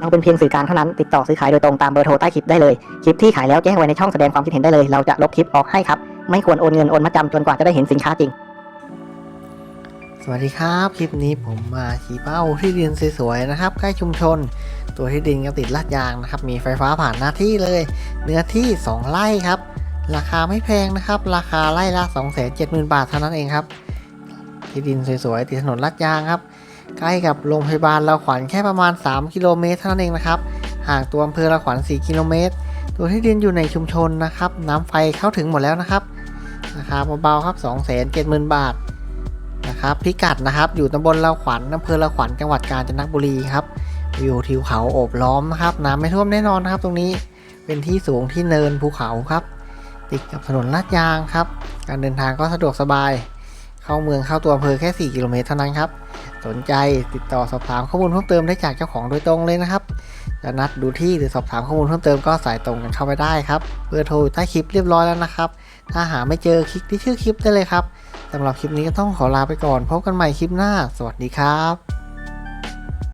เราเป็นเพียงสื่อกลางเท่านั้นติดต่อซื้อขายโดยตรงตามเบอร์โทรใต้คลิปได้เลยคลิปที่ขายแล้วแจ้งไว้ในช่องแสดงความคิดเห็นได้เลย เราจะลบคลิปออกให้ครับ ไม่ควรโอนเงินโอนมาจำจนกว่าจะได้เห็นสินค้าจริง สวัสดีครับ คลิปนี้ผมมาขี่เป้าที่ดินสวยๆนะครับใกล้ชุมชน ตัวที่ดินก็ติดลาดยางนะครับมีไฟฟ้าผ่านหน้าที่เลย เนื้อที่ 2 ไร่ครับ ราคาไม่แพงนะครับ ราคาไร่ละ270,000 บาทเท่านั้นเองครับที่ดินสวยๆติดถนนลาดยางครับ ใกล้กับโรงพยาบาลเราขวัญแค่ประมาณ 3 กิโลเมตรเท่านั้นเองนะครับ ห่างตัวอำเภอเราขวัญ4กิโลเมตร ตัวที่ดินอยู่ในชุมชนนะครับ น้ำไฟเข้าถึงหมดแล้วนะครับราคาเบาๆครับ 270,000 บาทนะครับ พิกัดนะครับ อยู่ตำบลลาวขวัญอำเภอลาวขวัญจังหวัดกาญจนบุรีครับวิวทิวเขาโอบล้อมนะครับ น้ำไม่ท่วมแน่นอนนะครับ ตรงนี้ เป็นที่สูงที่เนินภูเขาครับ ติดกับถนนลาดยางครับ การเดินทางก็สะดวกสบาย เข้าเมืองเข้าตัวอำเภอแค่ 4 กิโลเมตรเท่านั้นครับ สนใจติดต่อสอบถามข้อมูลเพิ่มเติมได้จากเจ้าของโดยตรงเลยนะครับ จะนัดดูที่หรือสอบถามข้อมูลเพิ่มเติมก็สายตรงกันเข้าไปได้ครับเบอร์โทรใต้คลิปเรียบร้อยแล้วนะครับ ถ้าหาไม่เจอคลิกที่ชื่อคลิปได้เลยครับสำหรับคลิปนี้ก็ต้องขอลาไปก่อน พบกันใหม่คลิปหน้า สวัสดีครับ